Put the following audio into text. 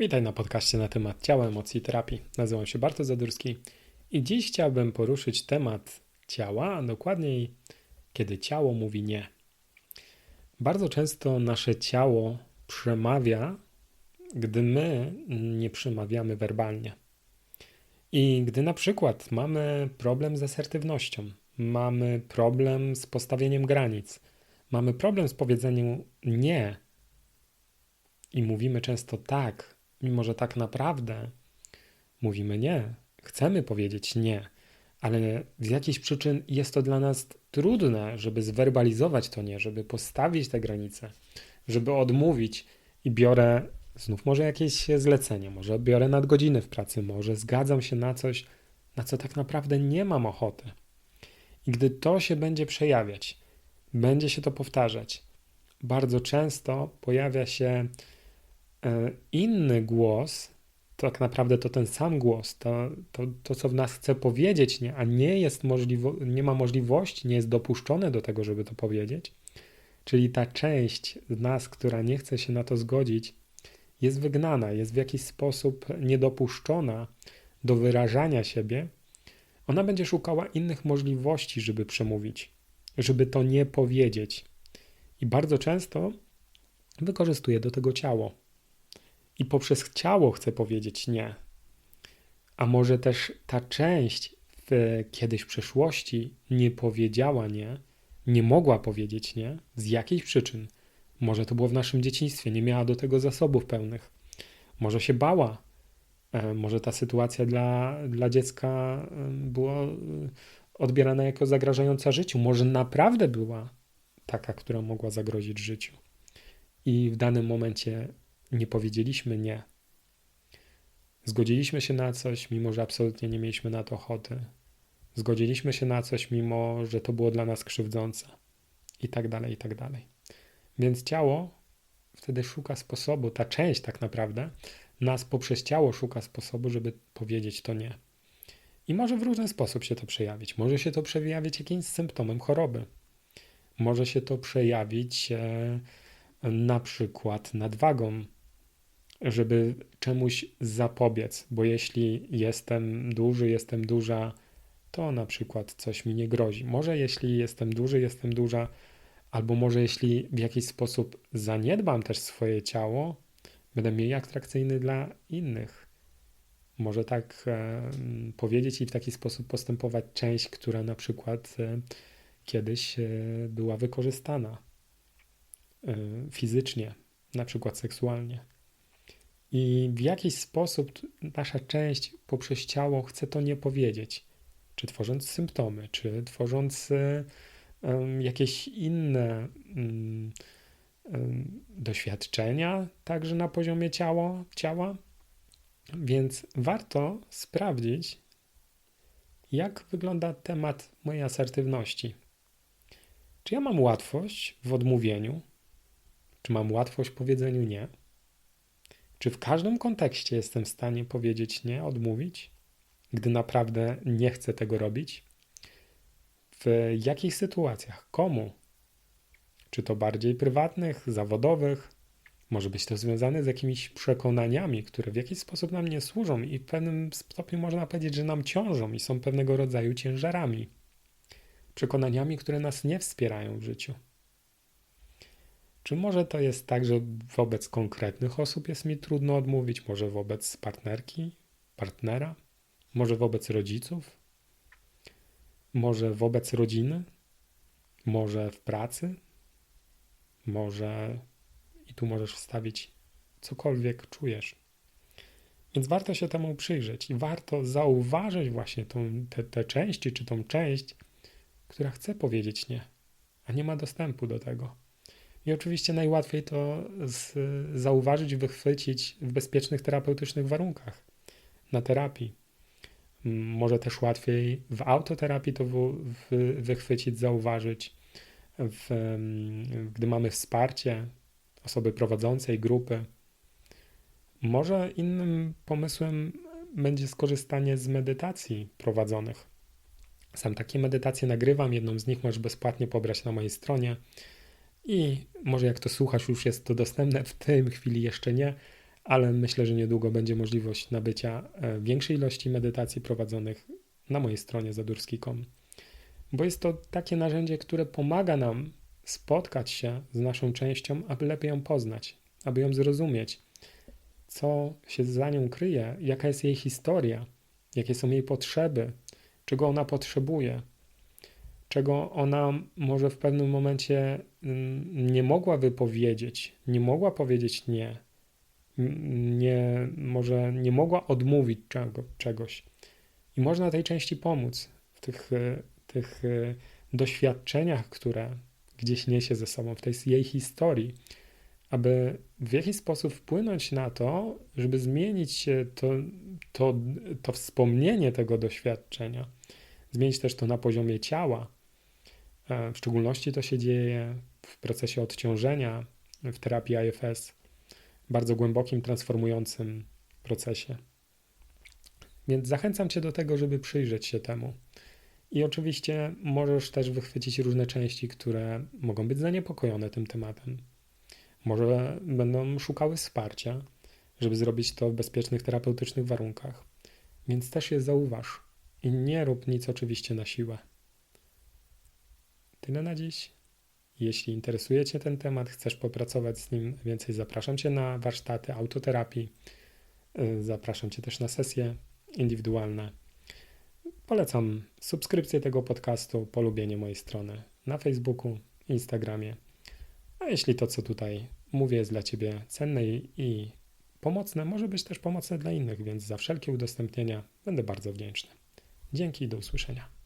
Witaj na podcaście na temat ciała, emocji i terapii. Nazywam się Bartosz Zadurski i dziś chciałbym poruszyć temat ciała, a dokładniej kiedy ciało mówi nie. Bardzo często nasze ciało przemawia, gdy my nie przemawiamy werbalnie. I gdy na przykład mamy problem z asertywnością, mamy problem z postawieniem granic, mamy problem z powiedzeniem nie i mówimy często tak, mimo że tak naprawdę mówimy nie, chcemy powiedzieć nie, ale z jakichś przyczyn jest to dla nas trudne, żeby zwerbalizować to nie, żeby postawić te granice, żeby odmówić i biorę znów może jakieś zlecenie, może biorę nadgodziny w pracy, może zgadzam się na coś, na co tak naprawdę nie mam ochoty. I gdy to się będzie przejawiać, będzie się to powtarzać, bardzo często pojawia się inny głos, tak naprawdę to ten sam głos, to, to, to co w nas chce powiedzieć, nie, a nie jest możliwo, nie ma możliwości, nie jest dopuszczone do tego, żeby to powiedzieć, czyli ta część nas, która nie chce się na to zgodzić, jest wygnana, jest w jakiś sposób niedopuszczona do wyrażania siebie, ona będzie szukała innych możliwości, żeby przemówić, żeby to nie powiedzieć. I bardzo często wykorzystuje do tego ciało i poprzez ciało chcę powiedzieć nie. A może też ta część w, kiedyś przeszłości nie powiedziała nie, nie mogła powiedzieć nie z jakichś przyczyn. Może to było w naszym dzieciństwie, nie miała do tego zasobów pełnych. Może się bała. E, może ta sytuacja dla, dla dziecka była e, odbierana jako zagrażająca życiu. Może naprawdę była taka, która mogła zagrozić życiu. I w danym momencie nie powiedzieliśmy nie. Zgodziliśmy się na coś, mimo że absolutnie nie mieliśmy na to ochoty. Zgodziliśmy się na coś, mimo że to było dla nas krzywdzące. I tak dalej, i tak dalej. Więc ciało wtedy szuka sposobu, ta część tak naprawdę, nas poprzez ciało szuka sposobu, żeby powiedzieć to nie. I może w różny sposób się to przejawić. Może się to przejawić jakimś symptomem choroby. Może się to przejawić e, na przykład nadwagą, żeby czemuś zapobiec, bo jeśli jestem duży, jestem duża, to na przykład coś mi nie grozi. Może jeśli jestem duży, jestem duża, albo może jeśli w jakiś sposób zaniedbam też swoje ciało, będę mniej atrakcyjny dla innych. Może tak e, powiedzieć i w taki sposób postępować część, która na przykład e, kiedyś e, była wykorzystana e, fizycznie, na przykład seksualnie. I w jakiś sposób nasza część poprzez ciało chce to nie powiedzieć, czy tworząc symptomy, czy tworząc um, jakieś inne um, um, doświadczenia, także na poziomie ciała, ciała. Więc warto sprawdzić, jak wygląda temat mojej asertywności. Czy ja mam łatwość w odmówieniu? Czy mam łatwość w powiedzeniu nie? Czy w każdym kontekście jestem w stanie powiedzieć nie, odmówić, gdy naprawdę nie chcę tego robić? W jakich sytuacjach? Komu? Czy to bardziej prywatnych, zawodowych? Może być to związane z jakimiś przekonaniami, które w jakiś sposób nam nie służą i w pewnym stopniu można powiedzieć, że nam ciążą i są pewnego rodzaju ciężarami. Przekonaniami, które nas nie wspierają w życiu. Czy może to jest tak, że wobec konkretnych osób jest mi trudno odmówić? Może wobec partnerki, partnera? Może wobec rodziców? Może wobec rodziny? Może w pracy? Może i tu możesz wstawić cokolwiek czujesz. Więc warto się temu przyjrzeć i warto zauważyć właśnie tą, te, te części, czy tą część, która chce powiedzieć nie, a nie ma dostępu do tego. I oczywiście najłatwiej to z, zauważyć, wychwycić w bezpiecznych terapeutycznych warunkach na terapii. Może też łatwiej w autoterapii to wychwycić, zauważyć, w, gdy mamy wsparcie osoby prowadzącej grupy. Może innym pomysłem będzie skorzystanie z medytacji prowadzonych. Sam takie medytacje nagrywam, jedną z nich możesz bezpłatnie pobrać na mojej stronie. I może jak to słuchasz, już jest to dostępne, w tej chwili jeszcze nie, ale myślę, że niedługo będzie możliwość nabycia e, większej ilości medytacji prowadzonych na mojej stronie zadurski.com. Bo jest to takie narzędzie, które pomaga nam spotkać się z naszą częścią, aby lepiej ją poznać, aby ją zrozumieć, co się za nią kryje, jaka jest jej historia, jakie są jej potrzeby, czego ona potrzebuje, czego ona może w pewnym momencie mm, nie mogła wypowiedzieć, nie mogła powiedzieć nie, nie może nie mogła odmówić czego, czegoś. I można tej części pomóc w tych, tych doświadczeniach, które gdzieś niesie ze sobą, w tej jej historii, aby w jakiś sposób wpłynąć na to, żeby zmienić to, to, to wspomnienie tego doświadczenia, zmienić też to na poziomie ciała. E, w szczególności to się dzieje w procesie odciążenia w terapii IFS, bardzo głębokim, transformującym procesie. Więc zachęcam Cię do tego, żeby przyjrzeć się temu. I oczywiście możesz też wychwycić różne części, które mogą być zaniepokojone tym tematem. Może będą szukały wsparcia, żeby zrobić to w bezpiecznych, terapeutycznych warunkach. Więc też je zauważ i nie rób nic oczywiście na siłę. Tyle na dziś. Jeśli interesuje Cię ten temat, chcesz popracować z nim więcej, zapraszam Cię na warsztaty autoterapii. Y, zapraszam Cię też na sesje indywidualne. Polecam subskrypcję tego podcastu, polubienie mojej strony na Facebooku, Instagramie. A jeśli to, co tutaj mówię, jest dla Ciebie cenne i pomocne, może być też pomocne dla innych, więc za wszelkie udostępnienia będę bardzo wdzięczny. Dzięki i do usłyszenia.